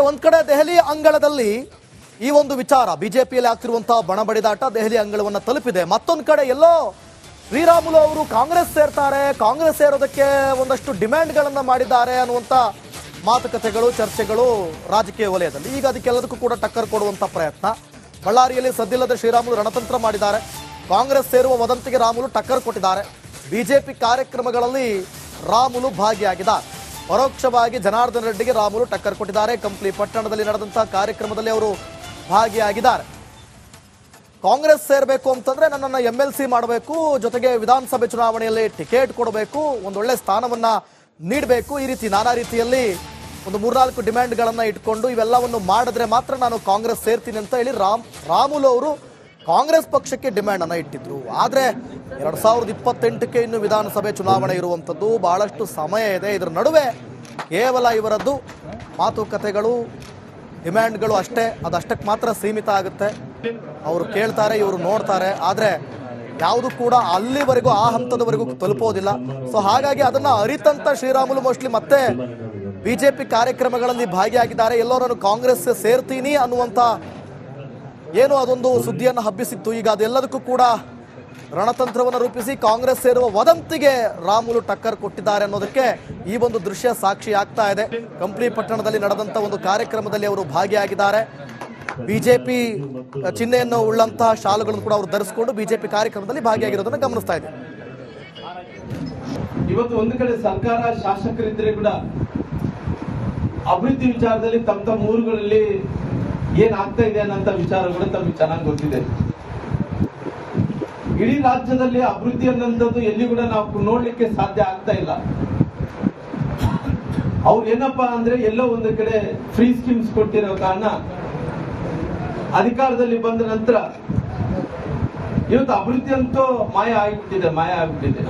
ಒಂದ್ ಕಡೆ ದೆಹಲಿ ಅಂಗಳದಲ್ಲಿ ಈ ಒಂದು ವಿಚಾರ. ಬಿಜೆಪಿಯಲ್ಲಿ ಆಗ್ತಿರುವಂತಹ ಬಣ ಬಡಿದಾಟ ದೆಹಲಿ ಅಂಗಳವನ್ನ ತಲುಪಿದೆ. ಮತ್ತೊಂದು ಕಡೆ ಎಲ್ಲೋ ಶ್ರೀರಾಮುಲು ಅವರು ಕಾಂಗ್ರೆಸ್ ಸೇರ್ತಾರೆ. ಕಾಂಗ್ರೆಸ್ ಸೇರೋದಕ್ಕೆ ಒಂದಷ್ಟು ಡಿಮ್ಯಾಂಡ್ಗಳನ್ನ ಮಾಡಿದ್ದಾರೆ ಅನ್ನುವಂತ ಮಾತುಕತೆಗಳು, ಚರ್ಚೆಗಳು ರಾಜಕೀಯ ವಲಯದಲ್ಲಿ. ಈಗ ಅದಕ್ಕೆಲ್ಲದಕ್ಕೂ ಕೂಡ ಟಕ್ಕರ್ ಕೊಡುವಂತ ಪ್ರಯತ್ನ. ಬಳ್ಳಾರಿಯಲ್ಲಿ ಸದ್ದಿಲ್ಲದೆ ಶ್ರೀರಾಮುಲು ರಣತಂತ್ರ ಮಾಡಿದ್ದಾರೆ. ಕಾಂಗ್ರೆಸ್ ಸೇರುವ ವದಂತಿಗೆ ರಾಮುಲು ಟಕ್ಕರ್ ಕೊಟ್ಟಿದ್ದಾರೆ. ಬಿಜೆಪಿ ಕಾರ್ಯಕ್ರಮಗಳಲ್ಲಿ ರಾಮುಲು ಭಾಗಿಯಾಗಿದ್ದಾರೆ. ಪರೋಕ್ಷವಾಗಿ ಜನಾರ್ದನ್ ರೆಡ್ಡಿಗೆ ರಾಮುಲು ಟಕ್ಕರ್ ಕೊಟ್ಟಿದ್ದಾರೆ. ಕಂಪ್ಲಿ ಪಟ್ಟಣದಲ್ಲಿ ನಡೆದಂತಹ ಕಾರ್ಯಕ್ರಮದಲ್ಲಿ ಅವರು ಭಾಗಿಯಾಗಿದ್ದಾರೆ. ಕಾಂಗ್ರೆಸ್ ಸೇರಬೇಕು ಅಂತಂದ್ರೆ ನನ್ನನ್ನು ಎಂ ಎಲ್ ಸಿ ಮಾಡಬೇಕು, ಜೊತೆಗೆ ವಿಧಾನಸಭೆ ಚುನಾವಣೆಯಲ್ಲಿ ಟಿಕೆಟ್ ಕೊಡಬೇಕು, ಒಂದೊಳ್ಳೆ ಸ್ಥಾನವನ್ನ ನೀಡಬೇಕು, ಈ ರೀತಿ ನಾನಾ ರೀತಿಯಲ್ಲಿ ಒಂದು ಮೂರ್ನಾಲ್ಕು ಡಿಮ್ಯಾಂಡ್ಗಳನ್ನು ಇಟ್ಕೊಂಡು ಇವೆಲ್ಲವನ್ನು ಮಾಡಿದ್ರೆ ಮಾತ್ರ ನಾನು ಕಾಂಗ್ರೆಸ್ ಸೇರ್ತೀನಿ ಅಂತ ಹೇಳಿ ರಾಮ್, ರಾಮುಲು ಅವರು ಕಾಂಗ್ರೆಸ್ ಪಕ್ಷಕ್ಕೆ ಡಿಮ್ಯಾಂಡ್ ಅನ್ನ ಇಟ್ಟಿದ್ರು. ಆದ್ರೆ ಎರಡ್ ಸಾವಿರದ ಇಪ್ಪತ್ತೆಂಟಕ್ಕೆ ಇನ್ನು ವಿಧಾನಸಭೆ ಚುನಾವಣೆ ಇರುವಂಥದ್ದು ಬಹಳಷ್ಟು ಸಮಯ ಇದೆ. ಇದರ ನಡುವೆ ಕೇವಲ ಇವರದ್ದು ಮಾತುಕತೆಗಳು ಡಿಮ್ಯಾಂಡ್ಗಳು ಅಷ್ಟೇ. ಅದಷ್ಟಕ್ಕೆ ಮಾತ್ರ ಸೀಮಿತ ಆಗುತ್ತೆ. ಅವರು ಕೇಳ್ತಾರೆ, ಇವರು ನೋಡ್ತಾರೆ. ಆದರೆ ಯಾವುದು ಕೂಡ ಅಲ್ಲಿವರೆಗೂ, ಆ ಹಂತದವರೆಗೂ ತಲುಪೋದಿಲ್ಲ. ಸೊ ಹಾಗಾಗಿ ಅದನ್ನ ಅರಿತಂತ ಶ್ರೀರಾಮುಲು ಮೋಸ್ಟ್ಲಿ ಮತ್ತೆ ಬಿಜೆಪಿ ಕಾರ್ಯಕ್ರಮಗಳಲ್ಲಿ ಭಾಗಿಯಾಗಿದ್ದಾರೆ. ಎಲ್ಲರನ್ನು ನಾನು ಕಾಂಗ್ರೆಸ್ ಸೇರ್ತೀನಿ ಅನ್ನುವಂಥ ಏನು ಅದೊಂದು ಸುದ್ದಿಯನ್ನು ಹಬ್ಬಿಸಿತ್ತು. ಈಗ ಅದೆಲ್ಲದಕ್ಕೂ ಕೂಡ ರಣತಂತ್ರವನ್ನು ರೂಪಿಸಿ ಕಾಂಗ್ರೆಸ್ ಸೇರುವ ವದಂತಿಗೆ ರಾಮುಲು ಟಕ್ಕರ್ ಕೊಟ್ಟಿದ್ದಾರೆ ಅನ್ನೋದಕ್ಕೆ ಈ ಒಂದು ದೃಶ್ಯ ಸಾಕ್ಷಿ ಆಗ್ತಾ ಇದೆ. ಕಂಪ್ಲಿ ಪಟ್ಟಣದಲ್ಲಿ ನಡೆದಂತ ಒಂದು ಕಾರ್ಯಕ್ರಮದಲ್ಲಿ ಅವರು ಭಾಗಿಯಾಗಿದ್ದಾರೆ. ಬಿಜೆಪಿ ಚಿಹ್ನೆಯನ್ನು ಉಳ್ಳಂತಹ ಶಾಲುಗಳನ್ನು ಕೂಡ ಅವರು ಧರಿಸಿಕೊಂಡು ಬಿಜೆಪಿ ಕಾರ್ಯಕ್ರಮದಲ್ಲಿ ಭಾಗಿಯಾಗಿರೋದನ್ನು ಗಮನಿಸ್ತಾ ಇದೆ. ಇವತ್ತು ಒಂದು ಕಡೆ ಸರ್ಕಾರ, ಶಾಸಕರಿದ್ರೆ ಕೂಡ ಅಭಿವೃದ್ಧಿ ವಿಚಾರದಲ್ಲಿ ತಮ್ಮ ತಮ್ಮ ಊರುಗಳಲ್ಲಿ ಏನ್ ಆಗ್ತಾ ಇದೆ ಅನ್ನೋಂಥ ವಿಚಾರ ಕೂಡ ತಮಗೆ ಚೆನ್ನಾಗಿ ಗೊತ್ತಿದೆ. ಇಡೀ ರಾಜ್ಯದಲ್ಲಿ ಅಭಿವೃದ್ಧಿ ಅನ್ನೋಂಥದ್ದು ಎಲ್ಲಿ ಕೂಡ ನಾವು ನೋಡ್ಲಿಕ್ಕೆ ಸಾಧ್ಯ ಆಗ್ತಾ ಇಲ್ಲ. ಅವ್ರು ಏನಪ್ಪಾ ಅಂದ್ರೆ ಎಲ್ಲೋ ಒಂದು ಕಡೆ ಫ್ರೀ ಸ್ಕೀಮ್ಸ್ ಕೊಟ್ಟಿರೋ ಕಾರಣ ಅಧಿಕಾರದಲ್ಲಿ ಬಂದ ನಂತರ ಇವತ್ತು ಅಭಿವೃದ್ಧಿ ಅಂತೂ ಮಾಯ ಆಗಿಬಿಟ್ಟಿದೆ ಮಾಯ ಆಗಿಬಿಟ್ಟಿದೆ.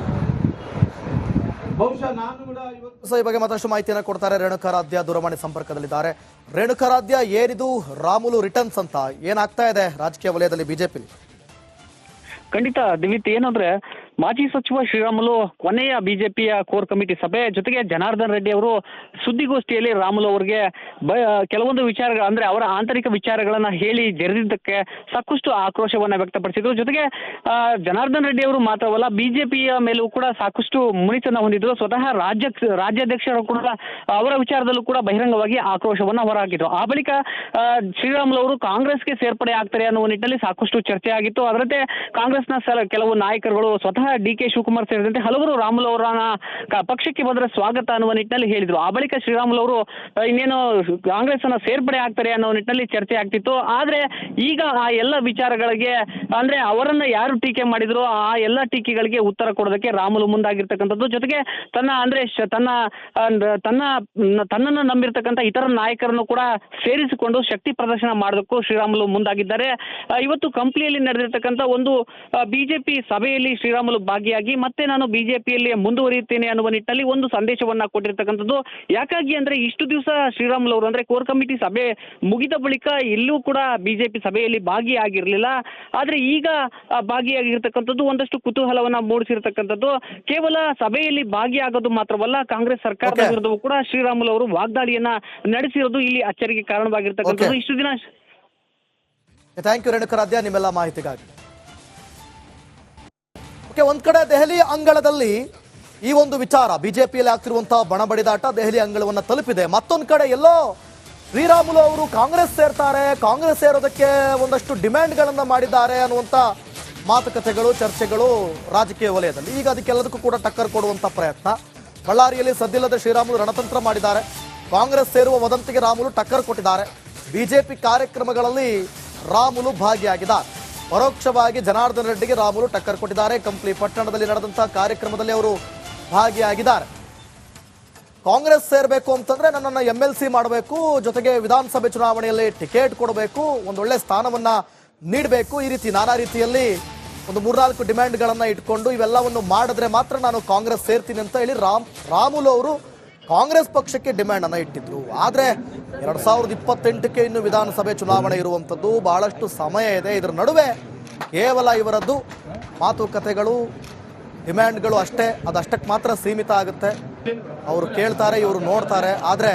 ಬಹುಶಃ ನಾನು ಕೂಡ ಇವತ್ತು ಈ ಬಗ್ಗೆ ಮತ್ತಷ್ಟು ಮಾಹಿತಿಯನ್ನು ಕೊಡ್ತಾರೆ ರೇಣುಕಾರಾಧ್ಯ ದೂರವಾಣಿ ಸಂಪರ್ಕದಲ್ಲಿದ್ದಾರೆ. ರೇಣುಕಾರಾಧ್ಯ ಏನಿದು ರಾಮುಲು ರಿಟರ್ನ್ಸ್ ಅಂತ ಏನಾಗ್ತಾ ಇದೆ ರಾಜಕೀಯ ವಲಯದಲ್ಲಿ ಬಿಜೆಪಿ ಖಂಡಿತ ದಿವಿತ್ ಏನಂದ್ರೆ ಮಾಜಿ ಸಚಿವ ಶ್ರೀರಾಮುಲು, ಕೊನೆಯ ಬಿಜೆಪಿಯ ಕೋರ್ ಕಮಿಟಿ ಸಭೆ, ಜೊತೆಗೆ ಜನಾರ್ದನ್ ರೆಡ್ಡಿ ಅವರು ಸುದ್ದಿಗೋಷ್ಠಿಯಲ್ಲಿ ರಾಮುಲು ಅವರಿಗೆ ಕೆಲವೊಂದು ವಿಚಾರಗಳು, ಅಂದ್ರೆ ಅವರ ಆಂತರಿಕ ವಿಚಾರಗಳನ್ನ ಹೇಳಿ ಜರಿದಿದ್ದಕ್ಕೆ ಸಾಕಷ್ಟು ಆಕ್ರೋಶವನ್ನ ವ್ಯಕ್ತಪಡಿಸಿದ್ರು. ಜೊತೆಗೆ ಜನಾರ್ದನ್ ರೆಡ್ಡಿ ಅವರು ಮಾತ್ರವಲ್ಲ, ಬಿಜೆಪಿಯ ಮೇಲೂ ಕೂಡ ಸಾಕಷ್ಟು ಮುನಿತನ ಹೊಂದಿದ್ರು. ಸ್ವತಃ ರಾಜ್ಯ, ರಾಜ್ಯಾಧ್ಯಕ್ಷರು ಕೂಡ ಅವರ ವಿಚಾರದಲ್ಲೂ ಕೂಡ ಬಹಿರಂಗವಾಗಿ ಆಕ್ರೋಶವನ್ನ ಹೊರಹಾಕಿದ್ರು. ಆ ಬಳಿಕ ಶ್ರೀರಾಮುಲು ಅವರು ಕಾಂಗ್ರೆಸ್ಗೆ ಸೇರ್ಪಡೆ ಆಗ್ತಾರೆ ಅನ್ನುವ ನಿಟ್ಟಿನಲ್ಲಿ ಸಾಕಷ್ಟು ಚರ್ಚೆ ಆಗಿತ್ತು. ಅದರಂತೆ ಕಾಂಗ್ರೆಸ್ನ ಕೆಲವು ನಾಯಕರುಗಳು ಸ್ವತಃ ಡಿ ಕೆ ಶಿವಕುಮಾರ್ ಸೇರಿದಂತೆ ಹಲವರು ರಾಮುಲು ಅವರನ್ನ ಪಕ್ಷಕ್ಕೆ ಬಂದ್ರೆ ಸ್ವಾಗತ ಅನ್ನುವ ನಿಟ್ಟಿನಲ್ಲಿ ಹೇಳಿದ್ರು. ಆ ಬಳಿಕ ಶ್ರೀರಾಮುಲು ಅವರು ಇನ್ನೇನು ಕಾಂಗ್ರೆಸ್ ಅನ್ನ ಸೇರ್ಪಡೆ ಆಗ್ತಾರೆ ಅನ್ನೋ ನಿಟ್ಟಿನಲ್ಲಿ ಚರ್ಚೆ ಆಗ್ತಿತ್ತು. ಆದ್ರೆ ಈಗ ಆ ಎಲ್ಲ ವಿಚಾರಗಳಿಗೆ, ಅಂದ್ರೆ ಅವರನ್ನ ಯಾರು ಟೀಕೆ ಮಾಡಿದ್ರು, ಆ ಎಲ್ಲ ಟೀಕೆಗಳಿಗೆ ಉತ್ತರ ಕೊಡೋದಕ್ಕೆ ರಾಮುಲು ಮುಂದಾಗಿರ್ತಕ್ಕಂಥದ್ದು. ಜೊತೆಗೆ ತನ್ನ, ಅಂದ್ರೆ ತನ್ನ ತನ್ನ ತನ್ನನ್ನ ನಂಬಿರ್ತಕ್ಕಂಥ ಇತರ ನಾಯಕರನ್ನು ಕೂಡ ಸೇರಿಸಿಕೊಂಡು ಶಕ್ತಿ ಪ್ರದರ್ಶನ ಮಾಡೋದಕ್ಕೂ ಶ್ರೀರಾಮುಲು ಮುಂದಾಗಿದ್ದಾರೆ. ಇವತ್ತು ಕಂಪ್ಲಿಯಲ್ಲಿ ನಡೆದಿರ್ತಕ್ಕಂಥ ಒಂದು ಬಿಜೆಪಿ ಸಭೆಯಲ್ಲಿ ಶ್ರೀರಾಮುಲು ಭಾಗಿಯಾಗಿ ಮತ್ತೆ ನಾನು ಬಿಜೆಪಿಯಲ್ಲಿ ಮುಂದುವರಿಯುತ್ತೇನೆ ಅನ್ನುವ ನಿಟ್ಟಿನಲ್ಲಿ ಒಂದು ಸಂದೇಶವನ್ನ ಕೊಟ್ಟಿರ್ತಕ್ಕಂಥದ್ದು. ಯಾಕಾಗಿ ಅಂದ್ರೆ ಇಷ್ಟು ದಿವಸ ಶ್ರೀರಾಮುಲು ಅವರು ಅಂದ್ರೆ ಕೋರ್ ಕಮಿಟಿ ಸಭೆ ಮುಗಿದ ಬಳಿಕ ಎಲ್ಲೂ ಕೂಡ ಬಿಜೆಪಿ ಸಭೆಯಲ್ಲಿ ಭಾಗಿಯಾಗಿರ್ಲಿಲ್ಲ. ಆದ್ರೆ ಈಗ ಭಾಗಿಯಾಗಿರ್ತಕ್ಕಂಥದ್ದು ಒಂದಷ್ಟು ಕುತೂಹಲವನ್ನ ಮೂಡಿಸಿರ್ತಕ್ಕಂಥದ್ದು. ಕೇವಲ ಸಭೆಯಲ್ಲಿ ಭಾಗಿಯಾಗೋದು ಮಾತ್ರವಲ್ಲ ಕಾಂಗ್ರೆಸ್ ಸರ್ಕಾರದ ವಿರುದ್ಧವೂ ಕೂಡ ಶ್ರೀರಾಮುಲು ಅವರು ವಾಗ್ದಾಳಿಯನ್ನ ನಡೆಸಿರೋದು ಇಲ್ಲಿ ಅಚ್ಚರಿಗೆ ಕಾರಣವಾಗಿರ್ತಕ್ಕಂಥದ್ದು. ಇಷ್ಟು ದಿನ ಥ್ಯಾಂಕ್ ಯು ರೇಣುಕರಾಧ್ಯ ನಿಮ್ಮೆಲ್ಲ ಮಾಹಿತಿಗಾಗಿ. ಓಕೆ, ಒಂದ್ ಕಡೆ ದೆಹಲಿ ಅಂಗಳದಲ್ಲಿ ಈ ಒಂದು ವಿಚಾರ. ಬಿಜೆಪಿಯಲ್ಲಿ ಆಗ್ತಿರುವಂತಹ ಬಣ ಬಡಿದಾಟ ದೆಹಲಿ ಅಂಗಳವನ್ನು ತಲುಪಿದೆ. ಮತ್ತೊಂದ್ ಕಡೆ ಎಲ್ಲೋ ಶ್ರೀರಾಮುಲು ಅವರು ಕಾಂಗ್ರೆಸ್ ಸೇರ್ತಾರೆ. ಕಾಂಗ್ರೆಸ್ ಸೇರೋದಕ್ಕೆ ಒಂದಷ್ಟು ಡಿಮ್ಯಾಂಡ್ಗಳನ್ನು ಮಾಡಿದ್ದಾರೆ ಅನ್ನುವಂತ ಮಾತುಕತೆಗಳು, ಚರ್ಚೆಗಳು ರಾಜಕೀಯ ವಲಯದಲ್ಲಿ. ಈಗ ಅದಕ್ಕೆಲ್ಲದಕ್ಕೂ ಕೂಡ ಟಕ್ಕರ್ ಕೊಡುವಂತ ಪ್ರಯತ್ನ. ಬಳ್ಳಾರಿಯಲ್ಲಿ ಸದ್ದಿಲ್ಲದೆ ಶ್ರೀರಾಮುಲು ರಣತಂತ್ರ ಮಾಡಿದ್ದಾರೆ. ಕಾಂಗ್ರೆಸ್ ಸೇರುವ ವದಂತಿಗೆ ರಾಮುಲು ಟಕ್ಕರ್ ಕೊಟ್ಟಿದ್ದಾರೆ. ಬಿಜೆಪಿ ಕಾರ್ಯಕ್ರಮಗಳಲ್ಲಿ ರಾಮುಲು ಭಾಗಿಯಾಗಿದ್ದಾರೆ. ಪರೋಕ್ಷವಾಗಿ ಜನಾರ್ದನ್ ರೆಡ್ಡಿಗೆ ರಾಮುಲು ಟಕ್ಕರ್ ಕೊಟ್ಟಿದ್ದಾರೆ. ಕಂಪ್ಲಿ ಪಟ್ಟಣದಲ್ಲಿ ನಡೆದಂತಹ ಕಾರ್ಯಕ್ರಮದಲ್ಲಿ ಅವರು ಭಾಗಿಯಾಗಿದ್ದಾರೆ. ಕಾಂಗ್ರೆಸ್ ಸೇರಬೇಕು ಅಂತಂದ್ರೆ ನನ್ನನ್ನು ಎಂ ಮಾಡಬೇಕು, ಜೊತೆಗೆ ವಿಧಾನಸಭೆ ಚುನಾವಣೆಯಲ್ಲಿ ಟಿಕೆಟ್ ಕೊಡಬೇಕು, ಒಂದೊಳ್ಳೆ ಸ್ಥಾನವನ್ನ ನೀಡಬೇಕು, ಈ ರೀತಿ ನಾನಾ ರೀತಿಯಲ್ಲಿ ಒಂದು ಮೂರ್ನಾಲ್ಕು ಡಿಮ್ಯಾಂಡ್ಗಳನ್ನ ಇಟ್ಕೊಂಡು ಇವೆಲ್ಲವನ್ನು ಮಾಡಿದ್ರೆ ಮಾತ್ರ ನಾನು ಕಾಂಗ್ರೆಸ್ ಸೇರ್ತೀನಿ ಅಂತ ಹೇಳಿ ರಾಮ್ ರಾಮುಲು ಅವರು ಕಾಂಗ್ರೆಸ್ ಪಕ್ಷಕ್ಕೆ ಡಿಮ್ಯಾಂಡ್ ಅನ್ನ ಇಟ್ಟಿದ್ರು. ಆದ್ರೆ ಎರಡ್ ಸಾವಿರದ ಇಪ್ಪತ್ತೆಂಟಕ್ಕೆ ಇನ್ನು ವಿಧಾನಸಭೆ ಚುನಾವಣೆ ಇರುವಂಥದ್ದು ಬಹಳಷ್ಟು ಸಮಯ ಇದೆ. ಇದರ ನಡುವೆ ಕೇವಲ ಇವರದ್ದು ಮಾತುಕತೆಗಳು ಡಿಮ್ಯಾಂಡ್ಗಳು ಅಷ್ಟೇ. ಅದಷ್ಟಕ್ಕೆ ಮಾತ್ರ ಸೀಮಿತ ಆಗುತ್ತೆ. ಅವರು ಕೇಳ್ತಾರೆ, ಇವರು ನೋಡ್ತಾರೆ. ಆದರೆ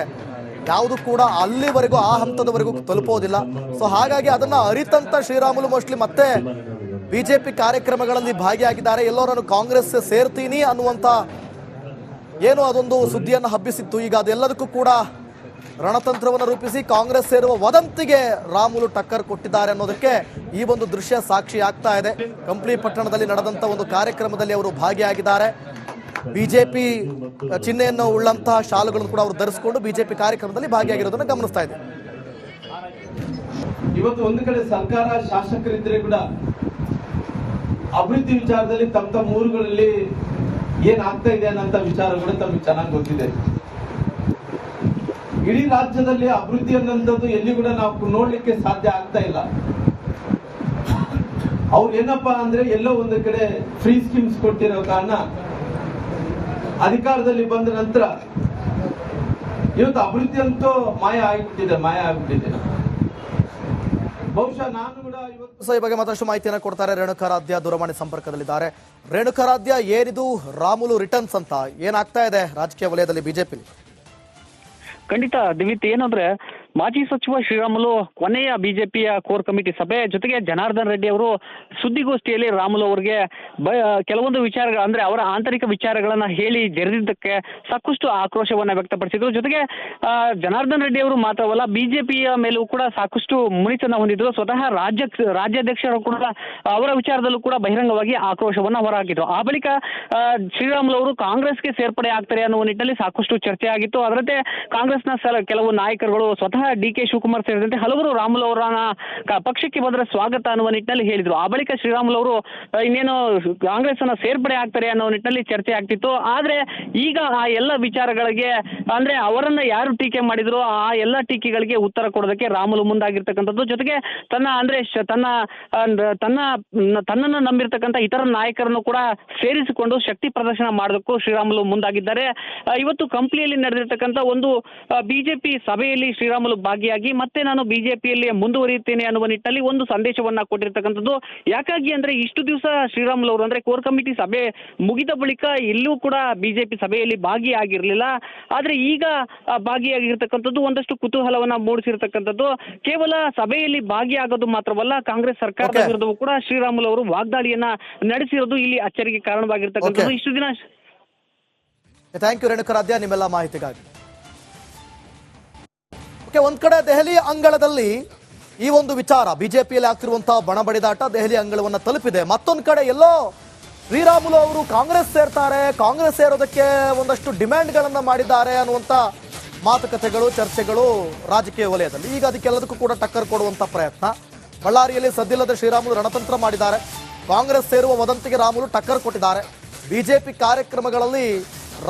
ಯಾವುದು ಕೂಡ ಅಲ್ಲಿವರೆಗೂ, ಆ ಹಂತದವರೆಗೂ ತಲುಪೋದಿಲ್ಲ. ಸೊ ಹಾಗಾಗಿ ಅದನ್ನ ಅರಿತಂತ ಶ್ರೀರಾಮುಲು ಮೋಸ್ಟ್ಲಿ ಮತ್ತೆ ಬಿಜೆಪಿ ಕಾರ್ಯಕ್ರಮಗಳಲ್ಲಿ ಭಾಗಿಯಾಗಿದ್ದಾರೆ. ಎಲ್ಲರನ್ನು ನಾನು ಕಾಂಗ್ರೆಸ್ ಸೇರ್ತೀನಿ ಅನ್ನುವಂತ ಏನು ಅದೊಂದು ಸುದ್ದಿಯನ್ನು ಹಬ್ಬಿಸಿತ್ತು. ಈಗ ಅದೆಲ್ಲದಕ್ಕೂ ಕೂಡ ರಣತಂತ್ರವನ್ನು ರೂಪಿಸಿ ಕಾಂಗ್ರೆಸ್ ಸೇರುವ ವದಂತಿಗೆ ರಾಮುಲು ಟಕ್ಕರ್ ಕೊಟ್ಟಿದ್ದಾರೆ ಅನ್ನೋದಕ್ಕೆ ಈ ಒಂದು ದೃಶ್ಯ ಸಾಕ್ಷಿ ಆಗ್ತಾ ಇದೆ. ಕಂಪ್ಲಿ ಪಟ್ಟಣದಲ್ಲಿ ನಡೆದಂತ ಒಂದು ಕಾರ್ಯಕ್ರಮದಲ್ಲಿ ಅವರು ಭಾಗಿಯಾಗಿದ್ದಾರೆ. ಬಿಜೆಪಿ ಚಿಹ್ನೆಯನ್ನು ಉಳ್ಳಂತಹ ಶಾಲುಗಳನ್ನು ಕೂಡ ಅವರು ಧರಿಸಿಕೊಂಡು ಬಿಜೆಪಿ ಕಾರ್ಯಕ್ರಮದಲ್ಲಿ ಭಾಗಿಯಾಗಿರೋದನ್ನು ಗಮನಿಸ್ತಾ ಇದೆ ಇವತ್ತು ಒಂದು ಕಡೆ ಸರ್ಕಾರ ಶಾಸಕರಿದ್ರೆ ಕೂಡ ಅಭಿವೃದ್ಧಿ ವಿಚಾರದಲ್ಲಿ ತಮ್ಮ ತಮ್ಮ ಊರುಗಳಲ್ಲಿ ಏನ್ ಆಗ್ತಾ ಇದೆ ಅನ್ನೋಂತ ವಿಚಾರಗಳು ತಮಗೆ ಚೆನ್ನಾಗಿ ಗೊತ್ತಿದೆ. ಇಡೀ ರಾಜ್ಯದಲ್ಲಿ ಅಭಿವೃದ್ಧಿ ಅನ್ನೋಂಥದ್ದು ಎಲ್ಲಿ ಕೂಡ ನಾವು ನೋಡ್ಲಿಕ್ಕೆ ಸಾಧ್ಯ ಆಗ್ತಾ ಇಲ್ಲ. ಅವ್ರು ಏನಪ್ಪಾ ಅಂದ್ರೆ ಎಲ್ಲೋ ಒಂದು ಕಡೆ ಫ್ರೀ ಸ್ಕೀಮ್ಸ್ ಕೊಟ್ಟಿರೋ ಕಾರಣ ಅಧಿಕಾರದಲ್ಲಿ ಬಂದ ನಂತರ ಇವತ್ತು ಅಭಿವೃದ್ಧಿ ಅಂತೂ ಮಾಯ ಆಗಿಬಿಟ್ಟಿದೆ ಮಾಯ ಆಗಿಬಿಟ್ಟಿದೆ. ಬಹುಶಃ ನಾನು ಕೂಡ ಇವತ್ತು ಸೊ, ಈ ಬಗ್ಗೆ ಮತ್ತಷ್ಟು ಮಾಹಿತಿಯನ್ನು ಕೊಡ್ತಾರೆ ರೇಣುಕಾರಾಧ್ಯ ದೂರವಾಣಿ ಸಂಪರ್ಕದಲ್ಲಿದ್ದಾರೆ. ರೇಣುಕಾರಾಧ್ಯ ಏನಿದು ರಾಮುಲು ರಿಟರ್ನ್ಸ್ ಅಂತ ಏನಾಗ್ತಾ ಇದೆ ರಾಜಕೀಯ ವಲಯದಲ್ಲಿ ಬಿಜೆಪಿ ಖಂಡಿತ ದಿವಿತ್, ಏನಂದ್ರೆ ಮಾಜಿ ಸಚಿವ ಶ್ರೀರಾಮುಲು, ಕೊನೆಯ ಬಿಜೆಪಿಯ ಕೋರ್ ಕಮಿಟಿ ಸಭೆ, ಜೊತೆಗೆ ಜನಾರ್ದನ್ ರೆಡ್ಡಿ ಅವರು ಸುದ್ದಿಗೋಷ್ಠಿಯಲ್ಲಿ ರಾಮುಲು ಅವರಿಗೆ ಕೆಲವೊಂದು ವಿಚಾರಗಳು, ಅಂದ್ರೆ ಅವರ ಆಂತರಿಕ ವಿಚಾರಗಳನ್ನ ಹೇಳಿ ಜರಿದಿದ್ದಕ್ಕೆ ಸಾಕಷ್ಟು ಆಕ್ರೋಶವನ್ನ ವ್ಯಕ್ತಪಡಿಸಿದ್ರು. ಜೊತೆಗೆ ಜನಾರ್ದನ್ ರೆಡ್ಡಿ ಅವರು ಮಾತ್ರವಲ್ಲ, ಬಿಜೆಪಿಯ ಮೇಲೂ ಕೂಡ ಸಾಕಷ್ಟು ಮುನಿತನ ಹೊಂದಿದ್ರು. ಸ್ವತಃ ರಾಜ್ಯ, ರಾಜ್ಯಾಧ್ಯಕ್ಷರು ಕೂಡ ಅವರ ವಿಚಾರದಲ್ಲೂ ಕೂಡ ಬಹಿರಂಗವಾಗಿ ಆಕ್ರೋಶವನ್ನ ಹೊರಹಾಕಿದ್ರು. ಆ ಬಳಿಕ ಶ್ರೀರಾಮುಲು ಅವರು ಕಾಂಗ್ರೆಸ್ಗೆ ಸೇರ್ಪಡೆ ಆಗ್ತಾರೆ ಅನ್ನುವ ನಿಟ್ಟಿನಲ್ಲಿ ಸಾಕಷ್ಟು ಚರ್ಚೆ ಆಗಿತ್ತು. ಅದರಂತೆ ಕಾಂಗ್ರೆಸ್ನ ಕೆಲವು ನಾಯಕರುಗಳು ಸ್ವತಃ ಡಿ ಕೆ ಶಿವಕುಮಾರ್ ಸೇರಿದಂತೆ ಹಲವರು ರಾಮುಲು ಅವರನ್ನ ಪಕ್ಷಕ್ಕೆ ಬಂದರೆ ಸ್ವಾಗತ ಅನ್ನುವ ನಿಟ್ಟಿನಲ್ಲಿ ಹೇಳಿದ್ರು. ಆ ಬಳಿಕ ಶ್ರೀರಾಮುಲು ಅವರು ಇನ್ನೇನು ಕಾಂಗ್ರೆಸ್ ಅನ್ನ ಸೇರ್ಪಡೆ ಆಗ್ತಾರೆ ಅನ್ನೋ ನಿಟ್ಟಿನಲ್ಲಿ ಚರ್ಚೆ ಆಗ್ತಿತ್ತು. ಆದ್ರೆ ಈಗ ಆ ಎಲ್ಲ ವಿಚಾರಗಳಿಗೆ, ಅಂದ್ರೆ ಅವರನ್ನ ಯಾರು ಟೀಕೆ ಮಾಡಿದ್ರು, ಆ ಎಲ್ಲ ಟೀಕೆಗಳಿಗೆ ಉತ್ತರ ಕೊಡೋದಕ್ಕೆ ರಾಮುಲು ಮುಂದಾಗಿರ್ತಕ್ಕಂಥದ್ದು. ಜೊತೆಗೆ ತನ್ನ, ಅಂದ್ರೆ ತನ್ನ ತನ್ನ ತನ್ನನ್ನು ನಂಬಿರ್ತಕ್ಕಂಥ ಇತರ ನಾಯಕರನ್ನು ಕೂಡ ಸೇರಿಸಿಕೊಂಡು ಶಕ್ತಿ ಪ್ರದರ್ಶನ ಮಾಡೋದಕ್ಕೂ ಶ್ರೀರಾಮುಲು ಮುಂದಾಗಿದ್ದಾರೆ. ಇವತ್ತು ಕಂಪ್ಲಿಯಲ್ಲಿ ನಡೆದಿರ್ತಕ್ಕಂಥ ಒಂದು ಬಿಜೆಪಿ ಸಭೆಯಲ್ಲಿ ಶ್ರೀರಾಮುಲು ಭಾಗಿಯಾಗಿ ಮತ್ತೆ ನಾನು ಬಿಜೆಪಿಯಲ್ಲಿ ಮುಂದುವರಿಯುತ್ತೇನೆ ಅನ್ನುವ ನಿಟ್ಟಿನಲ್ಲಿ ಒಂದು ಸಂದೇಶವನ್ನ ಕೊಟ್ಟಿರ್ತಕ್ಕಂಥದ್ದು. ಯಾಕಾಗಿ ಅಂದ್ರೆ ಇಷ್ಟು ದಿವಸ ಶ್ರೀರಾಮುಲು ಅವರು ಅಂದ್ರೆ ಕೋರ್ ಕಮಿಟಿ ಸಭೆ ಮುಗಿದ ಬಳಿಕ ಎಲ್ಲೂ ಕೂಡ ಬಿಜೆಪಿ ಸಭೆಯಲ್ಲಿ ಭಾಗಿಯಾಗಿರ್ಲಿಲ್ಲ. ಆದ್ರೆ ಈಗ ಭಾಗಿಯಾಗಿರ್ತಕ್ಕಂಥದ್ದು ಒಂದಷ್ಟು ಕುತೂಹಲವನ್ನ ಮೂಡಿಸಿರ್ತಕ್ಕಂಥದ್ದು. ಕೇವಲ ಸಭೆಯಲ್ಲಿ ಭಾಗಿಯಾಗೋದು ಮಾತ್ರವಲ್ಲ ಕಾಂಗ್ರೆಸ್ ಸರ್ಕಾರದ ವಿರುದ್ಧವೂ ಕೂಡ ಶ್ರೀರಾಮುಲು ಅವರು ವಾಗ್ದಾಳಿಯನ್ನ ನಡೆಸಿರೋದು ಇಲ್ಲಿ ಅಚ್ಚರಿಗೆ ಕಾರಣವಾಗಿರ್ತಕ್ಕಂಥದ್ದು. ಇಷ್ಟು ದಿನ ಥ್ಯಾಂಕ್ ಯು ರೇಣುಕರಾಧ್ಯ ನಿಮ್ಮೆಲ್ಲ ಮಾಹಿತಿಗಾಗಿ. ಓಕೆ ಒಂದ್ ಕಡೆ ದೆಹಲಿ ಅಂಗಳದಲ್ಲಿ ಈ ಒಂದು ವಿಚಾರ. ಬಿಜೆಪಿಯಲ್ಲಿ ಆಗ್ತಿರುವಂತಹ ಬಣ ಬಡಿದಾಟ ದೆಹಲಿ ಅಂಗಳವನ್ನ ತಲುಪಿದೆ. ಮತ್ತೊಂದ್ ಕಡೆ ಎಲ್ಲೋ ಶ್ರೀರಾಮುಲು ಅವರು ಕಾಂಗ್ರೆಸ್ ಸೇರ್ತಾರೆ. ಕಾಂಗ್ರೆಸ್ ಸೇರೋದಕ್ಕೆ ಒಂದಷ್ಟು ಡಿಮ್ಯಾಂಡ್ಗಳನ್ನು ಮಾಡಿದ್ದಾರೆ ಅನ್ನುವಂತ ಮಾತುಕತೆಗಳು, ಚರ್ಚೆಗಳು ರಾಜಕೀಯ ವಲಯದಲ್ಲಿ. ಈಗ ಅದಕ್ಕೆಲ್ಲದಕ್ಕೂ ಕೂಡ ಟಕ್ಕರ್ ಕೊಡುವಂತ ಪ್ರಯತ್ನ. ಬಳ್ಳಾರಿಯಲ್ಲಿ ಸದ್ದಿಲ್ಲದ ಶ್ರೀರಾಮುಲು ರಣತಂತ್ರ ಮಾಡಿದ್ದಾರೆ. ಕಾಂಗ್ರೆಸ್ ಸೇರುವ ವದಂತಿಗೆ ರಾಮುಲು ಟಕ್ಕರ್ ಕೊಟ್ಟಿದ್ದಾರೆ. ಬಿಜೆಪಿ ಕಾರ್ಯಕ್ರಮಗಳಲ್ಲಿ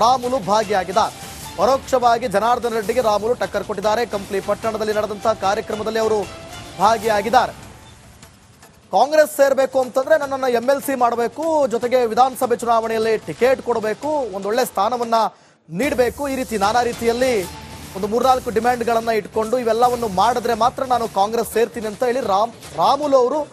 ರಾಮುಲು ಭಾಗಿಯಾಗಿದ್ದಾರೆ. ಪರೋಕ್ಷವಾಗಿ ಜನಾರ್ದನ ರೆಡ್ಡಿಗೆ ರಾಮುಲು ಟಕ್ಕರ್ ಕೊಟ್ಟಿದ್ದಾರೆ. ಕಂಪ್ಲಿ ಪಟ್ಟಣದಲ್ಲಿ ನಡೆದಂತಹ ಕಾರ್ಯಕ್ರಮದಲ್ಲಿ ಅವರು ಭಾಗಿಯಾಗಿದ್ದಾರೆ. ಕಾಂಗ್ರೆಸ್ ಸೇರಬೇಕು ಅಂತಂದ್ರೆ ನನ್ನನ್ನು ಎಂ ಎಲ್ ಸಿ ಮಾಡಬೇಕು, ಜೊತೆಗೆ ವಿಧಾನಸಭೆ ಚುನಾವಣೆಯಲ್ಲಿ ಟಿಕೆಟ್ ಕೊಡಬೇಕು, ಒಂದೊಳ್ಳೆ ಸ್ಥಾನವನ್ನ ನೀಡಬೇಕು. ಈ ರೀತಿ ನಾನಾ ರೀತಿಯಲ್ಲಿ ಒಂದು ಮೂರ್ನಾಲ್ಕು ಡಿಮ್ಯಾಂಡ್ಗಳನ್ನು ಇಟ್ಕೊಂಡು ಇವೆಲ್ಲವನ್ನು ಮಾಡಿದ್ರೆ ಮಾತ್ರ ನಾನು ಕಾಂಗ್ರೆಸ್ ಸೇರ್ತೀನಿ ಅಂತ ಹೇಳಿ ರಾಮ್, ರಾಮುಲು ಅವರು